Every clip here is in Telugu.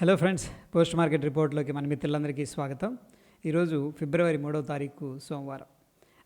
హలో ఫ్రెండ్స్ పోస్ట్ మార్కెట్ రిపోర్ట్లోకి మన మిత్రులందరికీ స్వాగతం. ఈరోజు ఫిబ్రవరి మూడవ తారీఖు సోమవారం.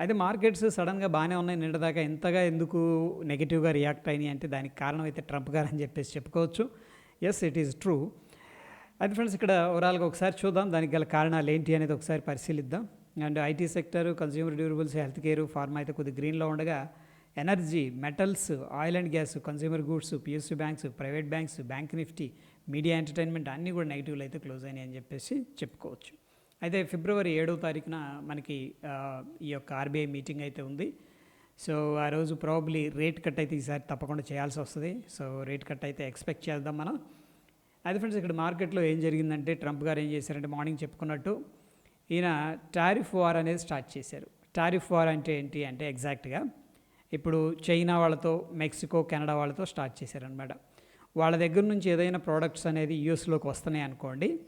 అయితే మార్కెట్స్ సడన్గా బాగానే ఉన్నాయి. నిండదాకా ఎంతగా ఎందుకు నెగిటివ్గా రియాక్ట్ అయినాయి అంటే దానికి కారణం అయితే ట్రంప్ గారు అని చెప్పేసి చెప్పుకోవచ్చు. ఎస్ ఇట్ ఈస్ ట్రూ అయితే ఫ్రెండ్స్ ఇక్కడ ఓవరాల్గా ఒకసారి చూద్దాం. దానికి గల కారణాలు ఏంటి అనేది ఒకసారి పరిశీలిద్దాం. And IT sector consumer durables health care pharma అయితే కొద్ది గ్రీన్లో ఉండగా energy metals oil and gas consumer goods PSC banks private banks bank Nifty media entertainment అన్నీ కూడా నెగిటివ్లు అయితే క్లోజ్ అయినాయి అని చెప్పేసి చెప్పుకోవచ్చు. అయితే ఫిబ్రవరి ఏడో తారీఖున మనకి ఈ యొక్క ఆర్బీఐ మీటింగ్ అయితే ఉంది. సో ఆ రోజు ప్రాబ్లీ రేట్ కట్ అయితే ఈసారి తప్పకుండా చేయాల్సి వస్తుంది. సో రేట్ కట్ అయితే ఎక్స్పెక్ట్ చేద్దాం మనం. అది ఫ్రెండ్స్ ఇక్కడ మార్కెట్లో ఏం జరిగిందంటే ట్రంప్ గారు ఏం చేశారంటే మార్నింగ్ చెప్పుకున్నట్టు ఈయన టారిఫ్ వార్ అనేది స్టార్ట్ చేశారు. టారిఫ్ వార్ అంటే ఏంటి అంటే ఎగ్జాక్ట్గా ఇప్పుడు చైనా వాళ్ళతో మెక్సికో కెనడా వాళ్ళతో స్టార్ట్ చేశారనమాట వాళ్ళ దగ్గర నుంచి ఏదైనా ప్రోడక్ట్స్ అనేది యూఎస్లోకి వస్తున్నాయి అనుకోండి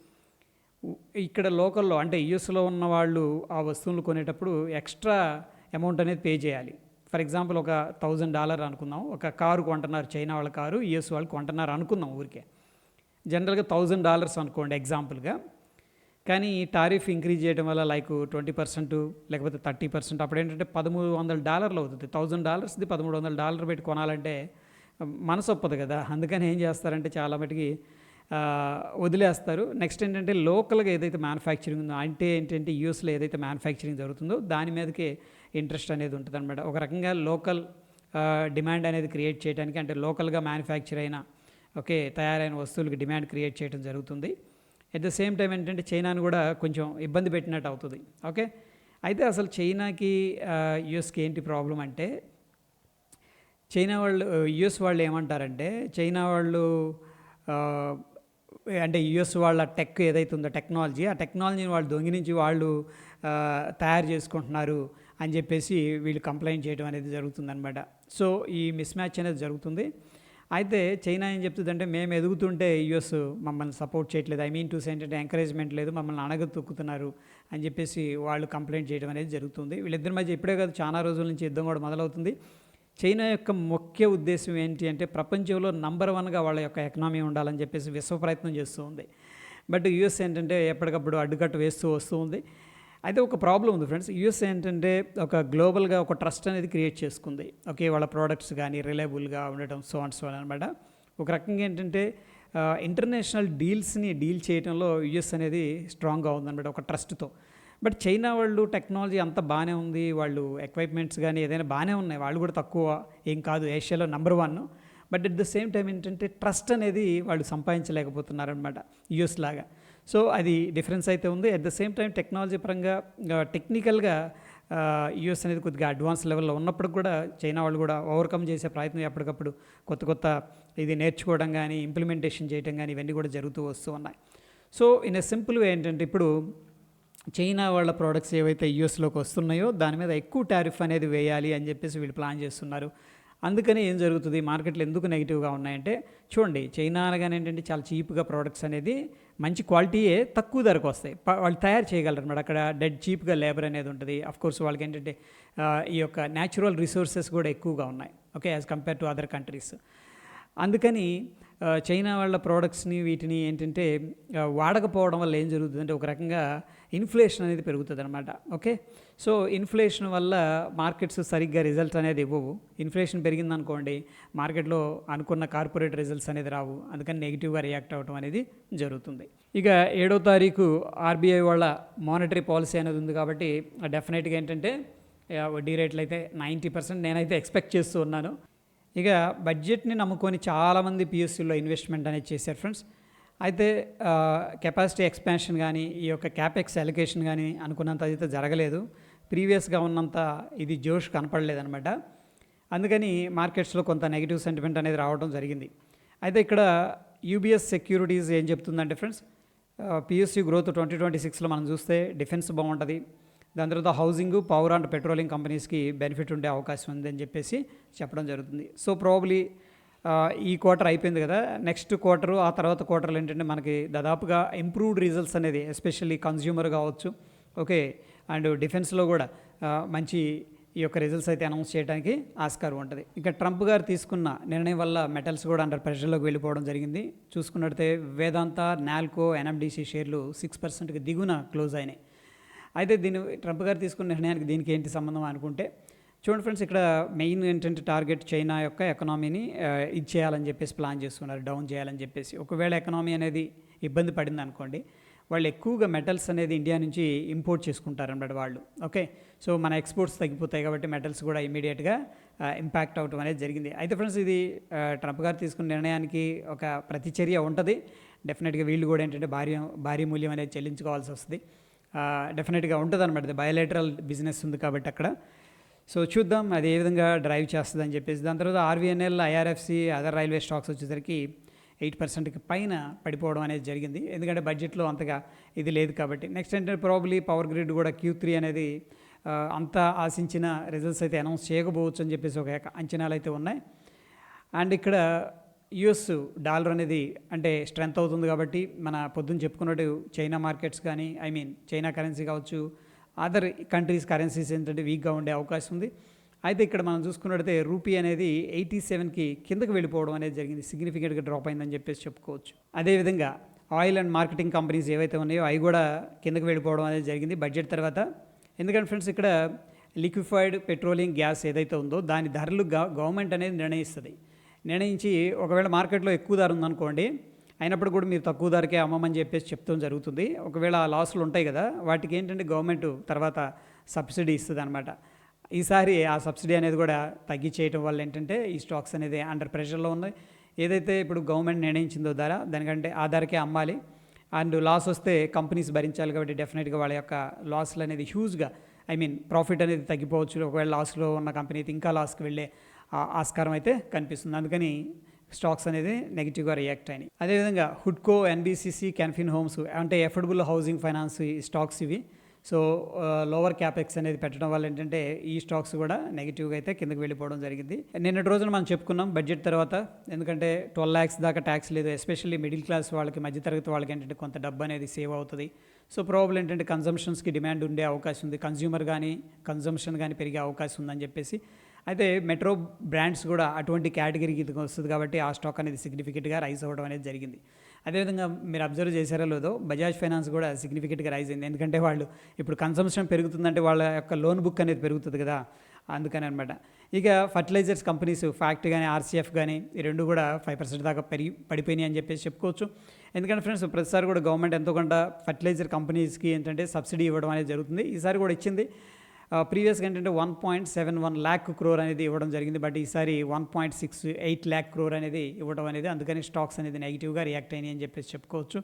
ఇక్కడ లోకల్లో అంటే యూఎస్లో ఉన్న వాళ్ళు ఆ వస్తువులు కొనేటప్పుడు ఎక్స్ట్రా అమౌంట్ అనేది పే చేయాలి. ఫర్ ఎగ్జాంపుల్ ఒక థౌజండ్ డాలర్ అనుకుందాం ఒక కారు కొంటున్నారు చైనా వాళ్ళ కారు యూఎస్ వాళ్ళు కొంటున్నారు అనుకుందాం ఊరికే. జనరల్గా థౌజండ్ డాలర్స్ అనుకోండి ఎగ్జాంపుల్గా కానీ టారిఫ్ ఇంక్రీజ్ చేయడం వల్ల లైక్ ట్వంటీ పర్సెంట్ లేకపోతే థర్టీ పర్సెంట్ అప్పుడు ఏంటంటే పదమూడు వందల డాలర్లు అవుతుంది. థౌజండ్ డాలర్స్ది పదమూడు వందల డాలర్ పెట్టి కొనాలంటే మనసు ఒప్పదు కదా. అందుకని ఏం చేస్తారంటే చాలా మటుకి వదిలేస్తారు. నెక్స్ట్ ఏంటంటే లోకల్గా ఏదైతే మ్యానుఫ్యాక్చరింగ్ ఉందో అంటే ఏంటంటే యూఎస్లో ఏదైతే మ్యానుఫ్యాక్చరింగ్ జరుగుతుందో దాని మీదకే ఇంట్రెస్ట్ అనేది ఉంటుంది అనమాట ఒక రకంగా లోకల్ డిమాండ్ అనేది క్రియేట్ చేయడానికి అంటే లోకల్గా మ్యానుఫ్యాక్చర్ అయిన ఓకే తయారైన వస్తువులకి డిమాండ్ క్రియేట్ చేయడం జరుగుతుంది. ఎట్ ద సేమ్ టైం ఏంటంటే చైనాను కూడా కొంచెం ఇబ్బంది పెట్టినట్టు అవుతుంది. ఓకే? అయితే అసలు చైనాకి యుఎస్కి ఏంటి ప్రాబ్లం అంటే చైనా వాళ్ళు యుఎస్ వాళ్ళు ఏమంటారంటే చైనా వాళ్ళు అంటే యుఎస్ వాళ్ళ టెక్ ఏదైతే ఉందో టెక్నాలజీ ఆ టెక్నాలజీని వాళ్ళు దొంగిలించి వాళ్ళు తయారు చేసుకుంటున్నారు అని చెప్పేసి వీళ్ళు కంప్లైంట్ చేయడం అనేది జరుగుతుందనమాట సో ఈ మిస్ మ్యాచ్ అనేది జరుగుతుంది. అయితే చైనా ఏం చెప్తుందంటే మేము ఎదుగుతుంటే యుఎస్ మమ్మల్ని సపోర్ట్ చేయట్లేదు. ఐ మీన్ టు ఏంటంటే ఎంకరేజ్మెంట్ లేదు మమ్మల్ని అణగ తొక్కుతున్నారు అని చెప్పేసి వాళ్ళు కంప్లైంట్ చేయడం అనేది జరుగుతుంది. వీళ్ళిద్దరి మధ్య ఇప్పుడే కాదు చాలా రోజుల నుంచి యుద్ధం కూడా మొదలవుతుంది. చైనా యొక్క ముఖ్య ఉద్దేశం ఏంటి అంటే ప్రపంచంలో నంబర్ వన్గా వాళ్ళ యొక్క ఎకనామీ ఉండాలని చెప్పేసి విశ్వ ప్రయత్నం చేస్తూ ఉంది. బట్ యుఎస్ ఏంటంటే ఎప్పటికప్పుడు అడ్డుకట్టు వేస్తూ వస్తూ ఉంది. అయితే ఒక ప్రాబ్లం ఉంది ఫ్రెండ్స్ యుఎస్ ఏంటంటే ఒక గ్లోబల్గా ఒక ట్రస్ట్ అనేది క్రియేట్ చేసుకుంది. ఓకే వాళ్ళ ప్రోడక్ట్స్ కానీ రిలయబుల్గా ఉండటం సో అండ్ సో అనమాట ఒక రకంగా ఏంటంటే ఇంటర్నేషనల్ డీల్స్ని డీల్ చేయడంలో యుఎస్ అనేది స్ట్రాంగ్గా ఉందన్నమాట ఒక ట్రస్ట్తో బట్ చైనా వాళ్ళు టెక్నాలజీ అంత బాగానే ఉంది. వాళ్ళు ఎక్విప్మెంట్స్ కానీ ఏదైనా బాగానే ఉన్నాయి. వాళ్ళు కూడా తక్కువ ఏం కాదు. ఏషియాలో number one but at the same time ఏంటంటే ట్రస్ట్ అనేది వాళ్ళు సంపాదించలేకపోతున్నారనమాట యూఎస్ లాగా. సో అది డిఫరెన్స్ అయితే ఉంది. At the same time technology పరంగా టెక్నికల్గా యూఎస్ అనేది కొద్దిగా అడ్వాన్స్ లెవెల్లో ఉన్నప్పుడు కూడా చైనా వాళ్ళు కూడా ఓవర్కమ్ చేసే ప్రయత్నం ఎప్పటికప్పుడు కొత్త కొత్త ఇది నేర్చుకోవడం కానీ ఇంప్లిమెంటేషన్ చేయడం కానీ ఇవన్నీ కూడా జరుగుతూ వస్తూ ఉన్నాయి. So in a simple way ఏంటంటే ఇప్పుడు చైనా వాళ్ళ ప్రోడక్ట్స్ ఏవైతే యూఎస్లోకి వస్తున్నాయో దాని మీద ఎక్కువ టారిఫ్ అనేది వేయాలి అని చెప్పేసి వీళ్ళు ప్లాన్ చేస్తున్నారు. అందుకని ఏం జరుగుతుంది? మార్కెట్లు ఎందుకు నెగిటివ్గా ఉన్నాయంటే చూడండి చైనా అనగానే ఏంటంటే చాలా చీప్గా ప్రోడక్ట్స్ అనేది మంచి క్వాలిటీయే తక్కువ ధరకు వస్తాయి. వాళ్ళు తయారు చేయగలరు అనమాట అక్కడ డెడ్ చీప్గా లేబర్ అనేది ఉంటుంది. అఫ్ కోర్స్ వాళ్ళకి ఏంటంటే ఈ యొక్క న్యాచురల్ రిసోర్సెస్ కూడా ఎక్కువగా ఉన్నాయి. Okay as compare to other countries అందుకని చైనా వాళ్ళ ప్రోడక్ట్స్ని వీటిని ఏంటంటే వాడకపోవడం వల్ల ఏం జరుగుతుందంటే ఒక రకంగా ఇన్ఫ్లేషన్ అనేది పెరుగుతుంది అనమాట ఓకే? సో ఇన్ఫ్లేషన్ వల్ల మార్కెట్స్ సరిగ్గా రిజల్ట్స్ అనేది ఇవ్వవు. ఇన్ఫ్లేషన్ పెరిగిందనుకోండి మార్కెట్లో అనుకున్న కార్పొరేట్ రిజల్ట్స్ అనేది రావు. అందుకని నెగిటివ్గా రియాక్ట్ అవ్వడం అనేది జరుగుతుంది. ఇక ఏడో తారీఖు ఆర్బీఐ వాళ్ళ మానిటరీ పాలసీ అనేది ఉంది కాబట్టి డెఫినెట్గా ఏంటంటే వడ్డీ రేట్లు అయితే నైంటీ పర్సెంట్ నేనైతే ఎక్స్పెక్ట్ చేస్తూ ఉన్నాను. ఇక బడ్జెట్ని నమ్ముకొని చాలామంది పిఎస్సిలో ఇన్వెస్ట్మెంట్ అనేది చేశారు ఫ్రెండ్స్. అయితే కెపాసిటీ ఎక్స్పాన్షన్ కానీ ఈ యొక్క క్యాపెక్స్ అలికేషన్ కానీ అనుకున్నంత అయితే జరగలేదు. ప్రీవియస్గా ఉన్నంత ఇది జోష్ కనపడలేదన్నమాట. అందుకని మార్కెట్స్లో కొంత నెగిటివ్ సెంటిమెంట్ అనేది రావడం జరిగింది. అయితే ఇక్కడ యూబీఎస్ సెక్యూరిటీస్ ఏం చెప్తుందంటే friends PSC growth twenty twenty సిక్స్లో మనం చూస్తే డిఫెన్స్ బాగుంటుంది. దాని తర్వాత హౌసింగ్ పవర్ అండ్ పెట్రోలింగ్ కంపెనీస్కి బెనిఫిట్ ఉండే అవకాశం ఉంది అని చెప్పేసి చెప్పడం జరుగుతుంది. సో ప్రాబ్లీ ఈ క్వార్టర్ అయిపోయింది కదా నెక్స్ట్ క్వార్టరు ఆ తర్వాత క్వార్టర్లు ఏంటంటే మనకి దాదాపుగా ఇంప్రూవ్డ్ రిజల్ట్స్ అనేది ఎస్పెషల్లీ కన్జ్యూమర్ కావచ్చు ఓకే అండ్ డిఫెన్స్లో కూడా మంచి ఈ యొక్క రిజల్ట్స్ అయితే అనౌన్స్ చేయడానికి ఆస్కారం ఉంటుంది. ఇంకా ట్రంప్ గారు తీసుకున్న నిర్ణయం వల్ల మెటల్స్ కూడా అండర్ ప్రెషర్లోకి వెళ్ళిపోవడం జరిగింది. చూసుకున్నట్టయితే Vedanta Nalco NMDC shares six పర్సెంట్కి దిగున క్లోజ్ అయినాయి. అయితే దీని ట్రంప్ గారు తీసుకున్న నిర్ణయానికి దీనికి ఏంటి సంబంధం అనుకుంటే చూడండి ఫ్రెండ్స్ ఇక్కడ మెయిన్ ఏంటంటే టార్గెట్ చైనా యొక్క ఎకనామీని ఇది చేయాలని చెప్పేసి ప్లాన్ చేస్తున్నారు డౌన్ చేయాలని చెప్పేసి. ఒకవేళ ఎకనామీ అనేది ఇబ్బంది పడింది అనుకోండి వాళ్ళు ఎక్కువగా మెటల్స్ అనేది ఇండియా నుంచి ఇంపోర్ట్ చేసుకుంటారు అన్నమాట వాళ్ళు. ఓకే? సో మన ఎక్స్పోర్ట్స్ తగ్గిపోతాయి కాబట్టి మెటల్స్ కూడా ఇమీడియట్గా ఇంపాక్ట్ అవటం అనేది జరిగింది. అయితే ఫ్రెండ్స్ ఇది ట్రంప్ గారు తీసుకున్న నిర్ణయానికి ఒక ప్రతిచర్య ఉంటుంది. డెఫినెట్గా వీళ్ళు కూడా ఏంటంటే భారీ భారీ మూల్యం అనేది చెల్లించుకోవాల్సి వస్తుంది. డెఫినెట్గా ఉంటుంది అనమాట బయోలేటరల్ బిజినెస్ ఉంది కాబట్టి అక్కడ. సో చూద్దాం అది ఏ విధంగా డ్రైవ్ చేస్తుంది అని చెప్పేసి. దాని తర్వాత RVNL IRFC other railway stocks వచ్చేసరికి ఎయిట్ పర్సెంట్కి పైన పడిపోవడం అనేది జరిగింది. ఎందుకంటే బడ్జెట్లో అంతగా ఇది లేదు కాబట్టి. నెక్స్ట్ ఏంటంటే ప్రాబ్లీ పవర్ గ్రిడ్ కూడా క్యూ త్రీ అనేది అంత ఆశించిన రిజల్ట్స్ అయితే అనౌన్స్ చేయకపోవచ్చు అని చెప్పేసి ఒక అంచనాలు అయితే ఉన్నాయి. అండ్ ఇక్కడ యుఎస్ డాలర్ అనేది అంటే స్ట్రెంత్ అవుతుంది కాబట్టి మన పొద్దున్న చెప్పుకున్నట్టు చైనా మార్కెట్స్ కానీ ఐ మీన్ చైనా కరెన్సీ కావచ్చు అదర్ కంట్రీస్ కరెన్సీస్ ఏంటంటే వీక్గా ఉండే అవకాశం ఉంది. అయితే ఇక్కడ మనం చూసుకున్నట్టయితే రూపీ అనేది ఎయిటీ సెవెన్కి కిందకి వెళ్ళిపోవడం అనేది జరిగింది. సిగ్నిఫికెంట్గా డ్రాప్ అయిందని చెప్పేసి చెప్పుకోవచ్చు. అదేవిధంగా ఆయిల్ అండ్ మార్కెటింగ్ కంపెనీస్ ఏవైతే ఉన్నాయో అవి కూడా కిందకి వెళ్ళిపోవడం అనేది జరిగింది బడ్జెట్ తర్వాత. ఎందుకంటే ఫ్రెండ్స్ ఇక్కడ లిక్విఫైడ్ పెట్రోలియం గ్యాస్ ఏదైతే ఉందో దాని ధరలు గవర్నమెంట్ అనేది నిర్ణయిస్తుంది. నిర్ణయించి ఒకవేళ మార్కెట్లో ఎక్కువ ధర ఉందనుకోండి అయినప్పుడు కూడా మీరు తక్కువ ధరకే అమ్మమని చెప్పేసి చెప్తాం జరుగుతుంది. ఒకవేళ లాసులు ఉంటాయి కదా వాటికి ఏంటంటే గవర్నమెంట్ తర్వాత సబ్సిడీ ఇస్తుంది అనమాట ఈసారి ఆ సబ్సిడీ అనేది కూడా తగ్గించేయటం వల్ల ఏంటంటే ఈ స్టాక్స్ అనేది అండర్ ప్రెషర్లో ఉన్నాయి. ఏదైతే ఇప్పుడు గవర్నమెంట్ నిర్ణయించిందో ధర దానికంటే ఆ ధరకే అమ్మాలి. అండ్ లాస్ వస్తే కంపెనీస్ భరించాలి కాబట్టి డెఫినెట్గా వాళ్ళ యొక్క లాస్లు అనేది హ్యూజ్గా ఐ మీన్ ప్రాఫిట్ అనేది తగ్గిపోవచ్చు. ఒకవేళ లాస్లో ఉన్న కంపెనీ అయితే ఇంకా లాస్కి వెళ్ళే ఆస్కారం అయితే కనిపిస్తుంది. అందుకని స్టాక్స్ అనేది నెగిటివ్గా రియాక్ట్ అయినాయి. అదేవిధంగా హుడ్కో ఎన్బిసిసి క్యాన్ఫిన్ హోమ్స్ అంటే ఎఫర్డబుల్ హౌసింగ్ ఫైనాన్స్ స్టాక్స్ ఇవి. సో లోవర్ క్యాపెక్స్ అనేది పెట్టడం వల్ల ఏంటంటే ఈ స్టాక్స్ కూడా నెగిటివ్గా అయితే కిందకి వెళ్ళిపోవడం జరిగింది. నిన్నటి రోజున మనం చెప్పుకున్నాం బడ్జెట్ తర్వాత ఎందుకంటే ట్వెల్వ్ ల్యాక్స్ దాకా ట్యాక్స్ లేదు. ఎస్పెషల్లీ మిడిల్ క్లాస్ వాళ్ళకి మధ్యతరగతి వాళ్ళకి ఏంటంటే కొంత డబ్బు అనేది సేవ్ అవుతుంది. సో ప్రాబ్లం ఏంటంటే కన్జంప్షన్స్కి డిమాండ్ ఉండే అవకాశం ఉంది. కన్జ్యూమర్ కానీ కన్జంప్షన్ కానీ పెరిగే అవకాశం ఉందని చెప్పేసి అయితే మెట్రో బ్రాండ్స్ కూడా అటువంటి కేటగిరీకి ఇది వస్తుంది కాబట్టి ఆ స్టాక్ అనేది సిగ్నిఫికెంట్గా రైజ్ అవ్వడం అనేది జరిగింది. అదేవిధంగా మీరు అబ్జర్వ్ చేశారో లేదో బజాజ్ ఫైనాన్స్ కూడా సిగ్నిఫికెంట్గా రైజ్ అయింది. ఎందుకంటే వాళ్ళు ఇప్పుడు కన్సంప్షన్ పెరుగుతుందంటే వాళ్ళ యొక్క లోన్ బుక్ అనేది పెరుగుతుంది కదా అందుకని అనమాట ఇక ఫర్టిలైజర్స్ కంపెనీస్ ఫ్యాక్ట్ కానీ ఆర్సీఎఫ్ కానీ ఈ రెండు కూడా ఫైవ్ పర్సెంట్ దాకా పెరిగి పడిపోయినాయి అని చెప్పేసి చెప్పుకోవచ్చు. ఎందుకంటే ఫ్రెండ్స్ ప్రతిసారి కూడా గవర్నమెంట్ ఎంతో కొంత ఫర్టిలైజర్ కంపెనీస్కి ఏంటంటే సబ్సిడీ ఇవ్వడం అనేది జరుగుతుంది. ఈసారి కూడా ఇచ్చింది. ప్రీవియస్గా ఏంటంటే one point seven one lakh crore అనేది ఇవ్వడం జరిగింది. బట్ ఈసారి one point six eight lakh crore అనేది ఇవ్వడం అనేది అందుకని స్టాక్స్ అనేది నెగిటివ్గా రియాక్ట్ అయినాయి అని చెప్పేసి చెప్పుకోవచ్చు.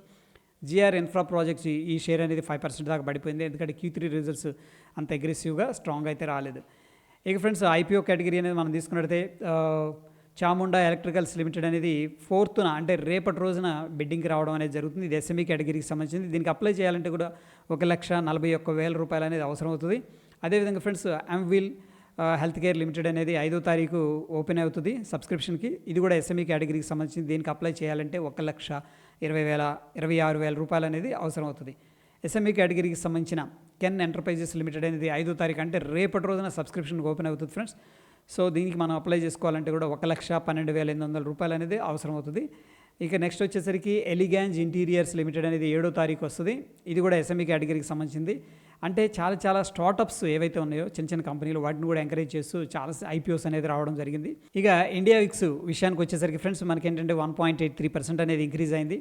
జిఆర్ ఇన్ఫ్రా ప్రాజెక్ట్స్ ఈ- షేర్ అనేది ఫైవ్ పర్సెంట్ దాకా పడిపోయింది. ఎందుకంటే క్యూ త్రీ రిజల్ట్స్ అంత అగ్రెసివ్గా స్ట్రాంగ్ అయితే రాలేదు. ఇక ఫ్రెండ్స్ ఐపీఓ కేటగిరీ అనేది మనం తీసుకున్నట్టయితే చాముండా ఎలక్ట్రికల్స్ లిమిటెడ్ అనేది ఫోర్త్న అంటే రేపటి రోజున బిడ్డింగ్కి రావడం అనేది జరుగుతుంది. ఇది ఎస్ఎంఈ కేటగిరీకి సంబంధించింది. దీనికి అప్లై చేయాలంటే కూడా ఒక లక్ష నలభై ఒక్క వేల రూపాయలు అనేది అవసరం అవుతుంది అదేవిధంగా ఫ్రెండ్స్ ఎంవిల్ హెల్త్ కేర్ లిమిటెడ్ అనేది ఐదో తారీఖు ఓపెన్ అవుతుంది సబ్స్క్రిప్షన్కి. ఇది కూడా ఎస్ఎంఈ కేటగిరీకి సంబంధించింది. దీనికి అప్లై చేయాలంటే ఒక లక్ష ఇరవై వేల ఇరవై ఆరు వేల రూపాయలు అనేది అవసరం అవుతుంది. ఎస్ఎంఈ కేటగిరీకి సంబంధించిన కెన్ ఎంటర్ప్రైజెస్ లిమిటెడ్ అనేది ఐదో తారీఖు అంటే రేపటి రోజున సబ్స్క్రిప్షన్ ఓపెన్ అవుతుంది ఫ్రెండ్స్. సో దీనికి మనం అప్లై చేసుకోవాలంటే కూడా ఒక లక్ష పన్నెండు వేల ఎనిమిది వందల రూపాయలు అనేది అవసరం అవుతుంది. ఇక నెక్స్ట్ వచ్చేసరికి ఎలిగాంజ్ ఇంటీరియర్స్ లిమిటెడ్ అనేది ఏడో తారీఖు వస్తుంది. ఇది కూడా ఎస్ఎంఈ కేటగిరీకి సంబంధించింది. అంటే చాలా చాలా స్టార్టప్స్ ఏవైతే ఉన్నాయో చిన్న చిన్న కంపెనీలు వాటిని కూడా ఎంకరేజ్ చేస్తూ చాలా ఐపీఓస్ అనేది రావడం జరిగింది. ఇక ఇండియా విక్స్ విషయానికి వచ్చేసరికి ఫ్రెండ్స్ మనకి ఏంటంటే one point eight three percent అనేది ఇంక్రీజ్ అయింది.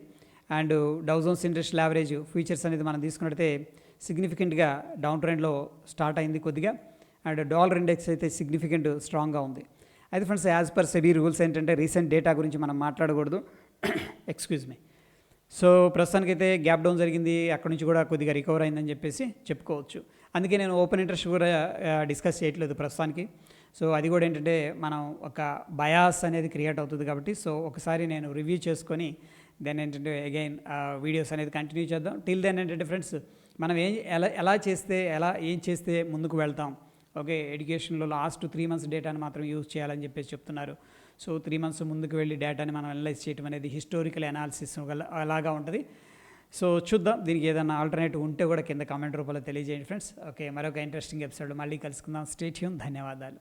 And Dow Jones industrial average futures అనేది మనం తీసుకున్నట్టయితే సిగ్నిఫికెంట్గా డౌన్ ట్రెండ్లో స్టార్ట్ అయింది కొద్దిగా. అండ్ డాలర్ ఇండెక్స్ అయితే సిగ్నిఫికెంట్ స్ట్రాంగ్గా ఉంది. అయితే friends as per SEBI rules ఏంటంటే రీసెంట్ డేటా గురించి మనం మాట్లాడకూడదు. ఎక్స్క్యూజ్ మీ సో ప్రస్తుతానికైతే గ్యాప్ డౌన్ జరిగింది. అక్కడి నుంచి కూడా కొద్దిగా రికవర్ అయిందని చెప్పేసి చెప్పుకోవచ్చు. అందుకే నేను ఓపెన్ ఇంట్రెస్ట్ కూడా డిస్కస్ చేయట్లేదు ప్రస్తుతానికి. సో అది కూడా ఏంటంటే మనం ఒక బయాస్ అనేది క్రియేట్ అవుతుంది కాబట్టి సో ఒకసారి నేను రివ్యూ చేసుకొని దెన్ ఏంటంటే అగైన్ వీడియోస్ అనేది కంటిన్యూ చేద్దాం. టిల్ దెన్ ఏంటంటే ఫ్రెండ్స్ మనం ఏం ఎలా ఎలా చేస్తే ఎలా ఏం చేస్తే ముందుకు వెళ్తాం? ఓకే ఎడ్యుకేషన్లో లాస్ట్ త్రీ మంత్స్ డేటాను మాత్రం యూజ్ చేయాలని చెప్పేసి చెప్తున్నారు. సో త్రీ మంత్స్ ముందుకు వెళ్ళి డేటాని మనం అనలైజ్ చేయడం అనేది హిస్టారికల్ అనాలిసిస్ అలాగా ఉంటుంది. సో చూద్దాం దీనికి ఏదైనా ఆల్టర్నేటివ్ ఉంటే కూడా కింద కామెంట్ రూపంలో తెలియజేయండి ఫ్రెండ్స్. ఓకే మరొక ఇంట్రెస్టింగ్ ఎపిసోడ్ మళ్ళీ కలుసుకుందాం. స్టేట్యూన్ ధన్యవాదాలు.